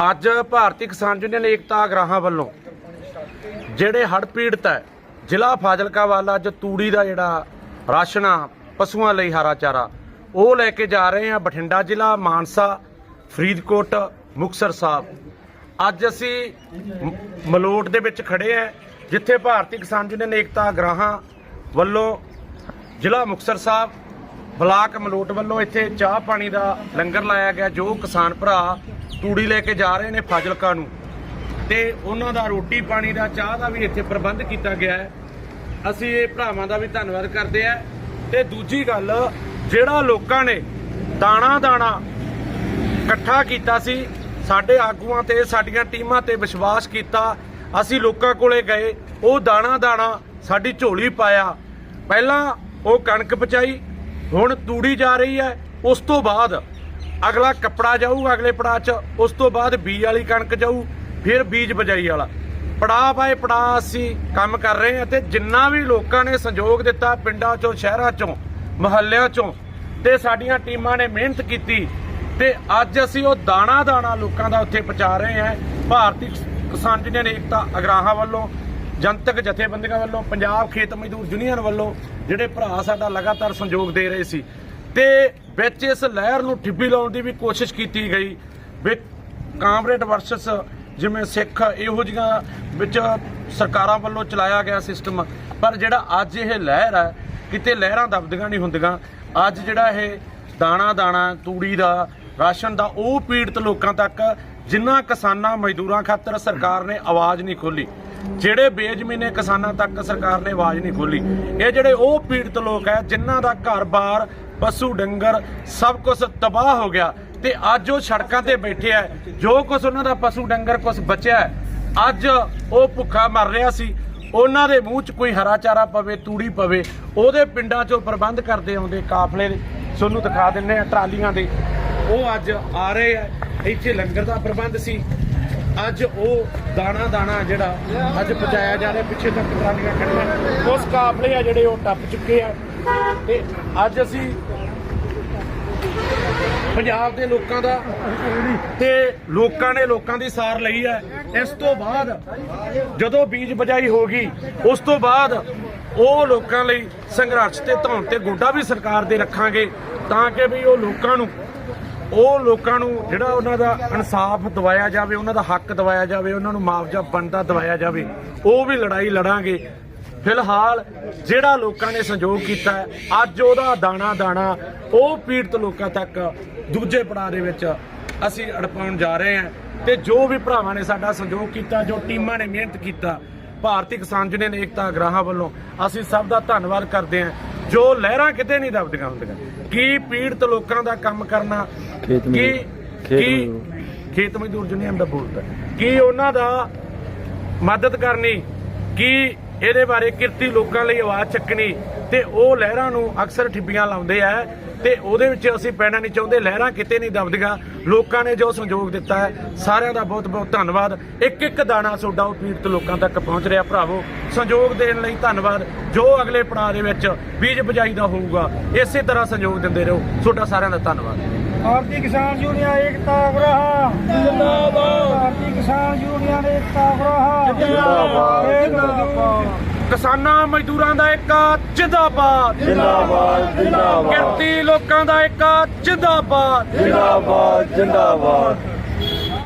ਅੱਜ ਭਾਰਤੀ ਕਿਸਾਨ ਯੂਨੀਅਨ ਏਕਤਾ ਅਗਰਾਹਾਂ ਵੱਲੋਂ ਜਿਹੜੇ ਹੜ੍ਹ ਪੀੜਤ ਹੈ, ਜ਼ਿਲ੍ਹਾ ਫਾਜ਼ਿਲਕਾ ਵੱਲ ਅੱਜ ਤੂੜੀ ਦਾ ਜਿਹੜਾ ਰਾਸ਼ਨ ਆ, ਪਸ਼ੂਆਂ ਲਈ ਹਰਾ ਚਾਰਾ, ਉਹ ਲੈ ਕੇ ਜਾ ਰਹੇ ਆ ਬਠਿੰਡਾ ਜ਼ਿਲ੍ਹਾ, ਮਾਨਸਾ, ਫਰੀਦਕੋਟ, ਮੁਕਤਸਰ ਸਾਹਿਬ। ਅੱਜ ਅਸੀਂ ਮ- ਮਲੋਟ ਦੇ ਵਿੱਚ ਖੜੇ ਆ, ਜਿੱਥੇ ਭਾਰਤੀ ਕਿਸਾਨ ਯੂਨੀਅਨ ਏਕਤਾ ਅਗਰਾਹਾਂ ਵੱਲੋਂ ਜ਼ਿਲ੍ਹਾ ਮੁਕਤਸਰ ਸਾਹਿਬ, ਬਲਾਕ ਮਲੋਟ ਵੱਲੋਂ ਇੱਥੇ ਚਾਹ ਪਾਣੀ ਦਾ ਲੰਗਰ ਲਾਇਆ ਗਿਆ, ਜੋ ਕਿਸਾਨ ਭਰਾ ਤੂੜੀ ਲੈ ਕੇ ਜਾ ਰਹੇ ਨੇ ਫਾਜ਼ਿਲਕਾ ਨੂੰ। ਤੇ ਉਹਨਾਂ ਦਾ ਰੋਟੀ ਪਾਣੀ ਦਾ ਚਾਹ ਦਾ ਵੀ ਇੱਥੇ ਪ੍ਰਬੰਧ ਕੀਤਾ ਗਿਆ ਹੈ। ਅਸੀਂ ਇਹ ਭਰਾਵਾਂ ਦਾ ਵੀ ਧੰਨਵਾਦ ਕਰਦੇ ਆ ਤੇ ਦੂਜੀ ਗੱਲ, ਜਿਹੜਾ ਲੋਕਾਂ ਨੇ ਦਾਣਾ ਦਾਣਾ ਇਕੱਠਾ ਕੀਤਾ ਸੀ, ਸਾਡੇ ਆਗੂਆਂ ਤੇ, ਸਾਡੀਆਂ ਟੀਮਾਂ ਤੇ ਵਿਸ਼ਵਾਸ ਕੀਤਾ, ਅਸੀਂ ਲੋਕਾਂ ਕੋਲੇ ਗਏ, ਉਹ ਦਾਣਾ ਦਾਣਾ ਸਾਡੀ ਝੋਲੀ ਪਾਇਆ। ਪਹਿਲਾਂ ਉਹ ਕਣਕ ਪਚਾਈ ਹੁਣ ਤੂੜੀ ਜਾ ਰਹੀ ਹੈ। ਉਸ ਤੋਂ ਬਾਅਦ ਅਗਲਾ ਕੱਪੜਾ ਜਾਊ, ਅਗਲੇ ਪੜਾਅ 'ਚ, ਉਸ ਤੋਂ ਬਾਅਦ ਬੀਜ ਵਾਲੀ ਕਣਕ ਜਾਊ, ਫਿਰ ਬੀਜ ਬਜਾਈ ਵਾਲਾ। ਪੜਾਅ ਬਾਏ ਪੜਾਅ ਅਸੀਂ ਕੰਮ ਕਰ ਰਹੇ ਹਾਂ ਤੇ ਜਿੰਨਾ ਵੀ ਲੋਕਾਂ ਨੇ ਸੰਯੋਗ ਦਿੱਤਾ ਪਿੰਡਾਂ 'ਚੋਂ, ਸ਼ਹਿਰਾਂ 'ਚੋਂ, ਮਹੱਲਿਆਂ 'ਚੋਂ, ਤੇ ਸਾਡੀਆਂ ਟੀਮਾਂ ਨੇ ਮਿਹਨਤ ਕੀਤੀ ਤੇ ਅੱਜ ਅਸੀਂ ਉਹ ਦਾਣਾ ਦਾਣਾ ਲੋਕਾਂ ਦਾ ਉੱਥੇ ਪਹੁੰਚਾ ਰਹੇ ਹਾਂ। ਭਾਰਤੀ ਕਿਸਾਨ ਯੂਨੀਅਨ ਏਕਤਾ ਅਗਰਾਹਾਂ ਵੱਲੋਂ, ਜਨਤਕ ਜਥੇਬੰਦੀਆਂ ਵੱਲੋਂ, ਪੰਜਾਬ ਖੇਤ ਮਜ਼ਦੂਰ ਯੂਨੀਅਨ ਵੱਲੋਂ, ਜਿਹੜੇ ਭਰਾ ਸਾਡਾ ਲਗਾਤਾਰ ਸੰਯੋਗ ਦੇ ਰਹੇ ਸੀ। ਤੇ ਵਿੱਚ ਇਸ ਲਹਿਰ ਨੂੰ ਠਿੱਬੀ ਲਾਉਣ ਦੀ ਵੀ ਕੋਸ਼ਿਸ਼ ਕੀਤੀ ਗਈ ਵੀ ਕਾਮਰੇਡ ਵਰਸਸ ਜਿਵੇਂ ਸਿੱਖ ਇਹੋ ਜਿਹੀਆਂ ਵਿੱਚ ਸਰਕਾਰਾਂ ਵੱਲੋਂ ਚਲਾਇਆ ਗਿਆ ਸਿਸਟਮ ਪਰ ਜਿਹੜਾ ਅੱਜ ਇਹ ਲਹਿਰ ਹੈ, ਕਿਤੇ ਲਹਿਰਾਂ ਦਬਦੀਆਂ ਨਹੀਂ ਹੁੰਦੀਆਂ। ਅੱਜ ਜਿਹੜਾ ਇਹ ਦਾਣਾ ਦਾਣਾ, ਤੂੜੀ ਦਾ ਰਾਸ਼ਨ ਦਾ, ਉਹ ਪੀੜਤ ਲੋਕਾਂ ਤੱਕ ਜਿਨ੍ਹਾਂ ਕਿਸਾਨਾਂ ਮਜ਼ਦੂਰਾਂ ਖਾਤਰ ਸਰਕਾਰ ਨੇ ਆਵਾਜ਼ ਨਹੀਂ ਖੋਲੀ ਜਿਹੜੇ ਬੇਜ਼ਮੀਨੇ ਕਿਸਾਨਾਂ ਤੱਕ ਸਰਕਾਰ ਨੇ ਆਵਾਜ਼ ਨਹੀਂ ਖੋਲੀ ਇਹ ਜਿਹੜੇ ਉਹ ਪੀੜਤ ਲੋਕ ਹੈ, ਜਿਨ੍ਹਾਂ ਦਾ ਘਰ-ਬਾਰ ਪਸ਼ੂ ਡੰਗਰ ਸਭ ਕੁਝ ਤਬਾਹ ਹੋ ਗਿਆ ਤੇ ਅੱਜ ਉਹ ਸੜਕਾਂ ਤੇ ਬੈਠੇ ਆ। ਜੋ ਕੁਝ ਉਹਨਾਂ ਦਾ ਪਸ਼ੂ ਡੰਗਰ ਕੁਝ ਬਚਿਆ ਅੱਜ ਉਹ ਭੁੱਖਾ ਮਰ ਰਿਹਾ ਸੀ। ਉਹਨਾਂ ਦੇ ਮੂੰਹ 'ਚ ਕੋਈ ਹਰਾ ਚਾਰਾ ਪਵੇ, ਤੂੜੀ ਪਵੇ, ਉਹਦੇ ਪਿੰਡਾਂ 'ਚੋਂ ਪ੍ਰਬੰਧ ਕਰਦੇ ਆਉਂਦੇ ਕਾਫਲੇ ਦੇ। ਤੁਹਾਨੂੰ ਦਿਖਾ ਦਿੰਨੇ ਆ ਟਰਾਲੀਆਂ ਦੇ। ਉਹ ਅੱਜ ਆ ਰਹੇ ਆ। ਇੱਥੇ ਲੰਗਰ ਦਾ ਪ੍ਰਬੰਧ ਸੀ। ਅੱਜ ਉਹ ਦਾਣਾ ਦਾਣਾ ਜਿਹੜਾ ਅੱਜ ਪਹੁੰਚਾਇਆ ਜਾ ਰਿਹਾ। ਪਿੱਛੇ ਤੱਕ ਟਰਾਲੀਆਂ ਖੜੀਆਂ। ਉਸ ਕਾਫਲੇ ਆ ਜਿਹੜੇ ਉਹ ਟੱਪ ਚੁੱਕੇ ਆ। ਤੇ ਅੱਜ ਅਸੀਂ ਪੰਜਾਬ ਦੇ ਲੋਕਾਂ ਦਾ ਤੇ ਲੋਕਾਂ ਨੇ ਲੋਕਾਂ ਦੀ ਸਾਰ ਲਈ ਹੈ। ਇਸ ਤੋਂ ਬਾਅਦ ਜਦੋਂ ਬੀਜ ਬਜਾਈ ਹੋ ਗਈ, ਉਸ ਤੋਂ ਬਾਅਦ ਉਹ ਲੋਕਾਂ ਲਈ ਸੰਘਰਸ਼ ਤੇ ਧੌਣ ਤੇ ਗੋਡਾ ਵੀ ਸਰਕਾਰ ਦੇ ਰੱਖਾਂਗੇ ਤਾਂ ਕਿ ਵੀ ਉਹ ਲੋਕਾਂ ਨੂੰ, ਉਹ ਲੋਕਾਂ ਨੂੰ ਜਿਹੜਾ ਉਹਨਾਂ ਦਾ ਇਨਸਾਫ ਦਵਾਇਆ ਜਾਵੇ, ਉਹਨਾਂ ਦਾ ਹੱਕ ਦਵਾਇਆ ਜਾਵੇ, ਉਹਨਾਂ ਨੂੰ ਮੁਆਵਜ਼ਾ ਬਣਦਾ ਦਵਾਇਆ ਜਾਵੇ, ਉਹ ਵੀ ਲੜਾਈ ਲੜਾਂਗੇ। ਫਿਲਹਾਲ ਜਿਹੜਾ ਲੋਕਾਂ ਨੇ ਸੰਯੋਗ ਕੀਤਾ ਅੱਜ ਉਹਦਾ ਦਾਣਾ ਦਾਣਾ ਉਹ ਪੀੜਤ ਲੋਕਾਂ ਤੱਕ ਦੂਜੇ ਪੜਾਅ ਦੇ ਵਿੱਚ ਅਸੀਂ ਅੜਪਾਉਣ ਜਾ ਰਹੇ ਹਾਂ ਤੇ ਜੋ ਵੀ ਭਰਾਵਾਂ ਨੇ ਸਾਡਾ ਸੰਯੋਗ ਕੀਤਾ ਜੋ ਟੀਮਾਂ ਨੇ ਮਿਹਨਤ ਕੀਤਾ ਭਾਰਤੀ ਕਿਸਾਨ ਯੂਨੀਅਨ ਏਕਤਾ ਗ੍ਰਾਹਾਂ ਵੱਲੋਂ ਅਸੀਂ ਸਭ ਦਾ ਧੰਨਵਾਦ ਕਰਦੇ ਹਾਂ ਜੋ ਲਹਿਰਾਂ ਕਿਤੇ ਨਹੀਂ ਦਬਦੀਆਂ ਹੁੰਦੀਆਂ ਕੀ ਪੀੜਤ ਲੋਕਾਂ ਦਾ ਕੰਮ ਕਰਨਾ ਕੀ ਕੀ। ਖੇਤ ਮਜ਼ਦੂਰ ਯੂਨੀਅਨ ਦਾ ਬੋਲਦਾ ਕੀ ਉਹਨਾਂ ਦਾ ਮਦਦ ਕਰਨੀ ਕੀ ਇਹਦੇ ਬਾਰੇ ਕਿਰਤੀ ਲੋਕਾਂ ਲਈ ਆਵਾਜ਼ ਚੱਕਣੀ ਤੇ ਉਹ ਲਹਿਰਾਂ ਨੂੰ ਅਕਸਰ ਠਿੱਬੀਆਂ ਲਾਉਂਦੇ ਆ ਤੇ ਉਹਦੇ ਵਿੱਚ ਅਸੀਂ ਪੈਣਾ ਨਹੀਂ ਚਾਹੁੰਦੇ ਲਹਿਰਾਂ ਕਿਤੇ ਨਹੀਂ ਦਬਦੀਆਂ। ਲੋਕਾਂ ਨੇ ਜੋ ਸੰਯੋਗ ਦਿੱਤਾ ਹੈ ਸਾਰਿਆਂ ਦਾ ਬਹੁਤ ਬਹੁਤ ਧੰਨਵਾਦ। ਇੱਕ ਇੱਕ ਦਾਣਾ ਤੁਹਾਡਾ ਉਹ ਪੀੜਤ ਲੋਕਾਂ ਤੱਕ ਪਹੁੰਚ ਰਿਹਾ। ਭਰਾਵੋ ਸੰਯੋਗ ਦੇਣ ਲਈ ਧੰਨਵਾਦ। ਜੋ ਅਗਲੇ ਪੜਾਅ ਦੇ ਵਿੱਚ ਬੀਜ ਬਜਾਈ ਦਾ ਹੋਊਗਾ ਇਸੇ ਤਰ੍ਹਾਂ ਸੰਯੋਗ ਦਿੰਦੇ ਰਹੋ। ਤੁਹਾਡਾ ਸਾਰਿਆਂ ਦਾ ਧੰਨਵਾਦ। ਭਾਰਤੀ ਕਿਸਾਨ ਯੂਨੀਅਨ ਏਕਤਾ ਗ੍ਰਹਾ। ਜਿੰਦਾਬਾਦ। ਭਾਰਤੀ ਕਿਸਾਨ ਯੂਨੀਅਨ ਏਕਤਾ ਗ੍ਰਹਾ। ਜਿੰਦਾਬਾਦ। ਕਿਸਾਨਾਂ ਮਜ਼ਦੂਰਾਂ ਦਾ ਇੱਕ ਜਿੰਦਾਬਾਦ। ਜਿੰਦਾਬਾਦ ਜਿੰਦਾਬਾਦ। ਕਿਰਤੀ ਲੋਕਾਂ ਦਾ ਇੱਕ ਜਿੰਦਾਬਾਦ। ਜਿੰਦਾਬਾਦ ਜਿੰਦਾਬਾਦ।